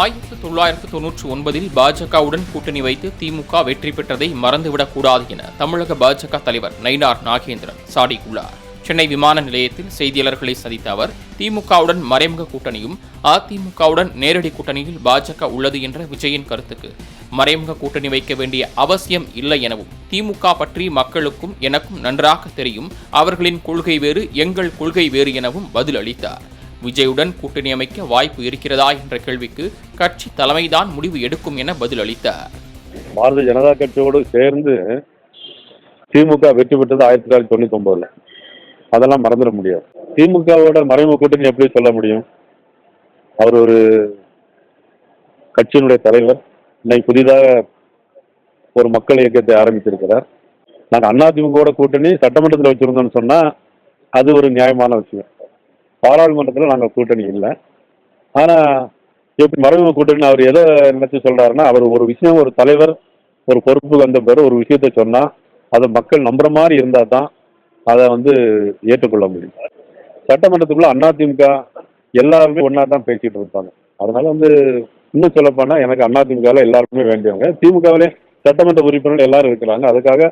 ஆயிரத்து தொள்ளாயிரத்து தொன்னூற்றி ஒன்பதில் பாஜகவுடன் கூட்டணி வைத்து திமுக வெற்றி பெற்றதை மறந்துவிடக்கூடாது என தமிழக பாஜக தலைவர் நயினார் நாகேந்திரன் சாடியுள்ளார். சென்னை விமான நிலையத்தில் செய்தியாளர்களை சந்தித்த அவர் திமுகவுடன் மறைமுக கூட்டணியும் அதிமுகவுடன் நேரடி கூட்டணியில் பாஜக உள்ளது என்ற விஜயின் கருத்துக்கு மறைமுக கூட்டணி வைக்க வேண்டிய அவசியம் இல்லை எனவும் திமுக பற்றி மக்களுக்கும் எனக்கும் நன்றாக தெரியும் அவர்களின் கொள்கை வேறு எங்கள் கொள்கை வேறு எனவும் பதிலளித்தார். விஜயுடன் கூட்டணி அமைக்க வாய்ப்பு இருக்கிறதா என்ற கேள்விக்கு கட்சி தலைமைதான் முடிவு எடுக்கும் என பதிலளித்தார். பாரதிய ஜனதா கட்சியோடு சேர்ந்து திமுக வெற்றி பெற்றது ஆயிரத்தி தொள்ளாயிரத்தி தொண்ணூத்தி ஒன்பதுல அதெல்லாம் மறந்துட முடியாது. திமுகவோட மறைமுக கூட்டணி எப்படி சொல்ல முடியும்? அவர் ஒரு கட்சியினுடைய தலைவர். இன்னைக்கு புதிதாக ஒரு மக்கள் இயக்கத்தை ஆரம்பித்திருக்கிறார் நாங்கள் அதிமுகவோட கூட்டணி சட்டமன்றத்தில் வச்சிருந்தோம்னு சொன்னால் அது ஒரு நியாயமான விஷயம். பாராளுமன்றத்தில் நாங்கள் கூட்டணி இல்லை. ஆனா எப்படி மறைமுக கூட்டணி அவர் எதை நினைச்சு சொல்றாருன்னா அவர் ஒரு விஷயம் ஒரு தலைவர் ஒரு பொறுப்பு வந்த பிறகு ஒரு விஷயத்த சொன்னா அதை மக்கள் நம்புற மாதிரி இருந்தா தான் அதை வந்து ஏற்றுக்கொள்ள முடியும். சட்டமன்றத்துக்குள்ள அதிமுக எல்லாருமே ஒன்னா தான் பேசிட்டு இருப்பாங்க. அதனால வந்து இன்னும் சொல்ல போனா எனக்கு அதிமுகவில் எல்லாருக்குமே வேண்டியவங்க. திமுகவிலே சட்டமன்ற உறுப்பினர்கள் எல்லாரும் இருக்கிறாங்க. அதுக்காக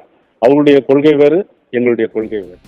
அவங்களுடைய கொள்கை வேறு எங்களுடைய கொள்கை வேறு.